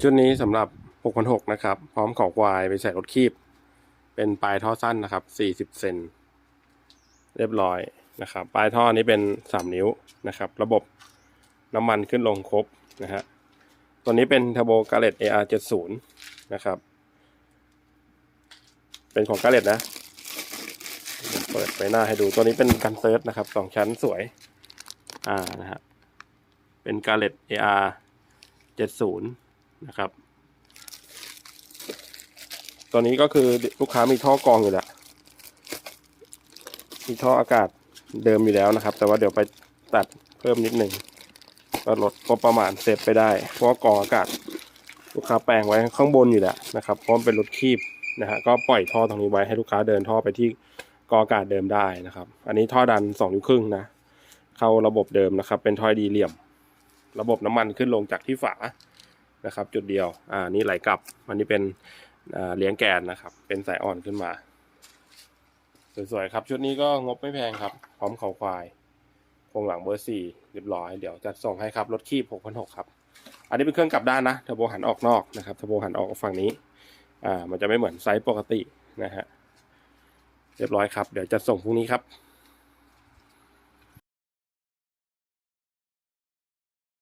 ชุดนี้สำหรับ 6,600 นะครับ พร้อมของควายไปใส่รถคีบ เป็นปลายท่อสั้นนะครับ 40 เซนเรียบร้อยนะครับ ปลายท่อนี้เป็น 3 นิ้วนะครับ ระบบน้ำมันขึ้นลงครบนะฮะ ตัวนี้เป็น Turbo g a l e t AR70 นะครับ เป็นของ g a l e t นะ เปิดไปหน้าให้ดูตัวนี้เป็นกันเซิร์ชนะครับสองชั้นสวย อ่านะฮะ เป็น g a l e t AR70 นะครับตัวนี้ก็คือลูกค้ามีท่อกรองอยู่แล้ว มีท่ออากาศเดิมอยู่แล้วนะครับ แต่ว่าเดี๋ยวไปตัดเพิ่มนิดหนึ่งก็ลดงบประมาณเซฟไปได้ เพราะกรองอากาศลูกค้าแปลงไว้ข้างบนอยู่แล้วนะครับเพราะมันเป็นรถคีบนะฮะก็ปล่อยท่อตรงนี้ไว้ให้ลูกค้าเดินท่อไปที่กรองอากาศเดิมได้นะครับ อันนี้ท่อดันสองนิ้วครึ่งนะ เข้าระบบเดิมนะครับ เป็นท่อดีเหลี่ยม ระบบน้ำมันขึ้นลงจากที่ฝา นะครับ จุดเดียว อ่า นี่ไหลกลับ อันนี้เป็นเลี้ยงแกนนะครับ เป็นสายอ่อนขึ้นมา สวยๆครับ ชุดนี้ก็งบไม่แพงครับ พร้อมเขาควายโครงหลังเบอร์สี่เรียบร้อย เดี๋ยวจัดส่งให้ครับ รถคีบ6,600ครับ อันนี้เป็นเครื่องกลับด้านนะเทอร์โบหันออกนอกนะครับเทอร์โบหันออกฝั่งนี้ อ่า มันจะไม่เหมือนไซส์ปกตินะฮะ เรียบร้อยครับ เดี๋ยวจัดส่งพรุ่งนี้ครับ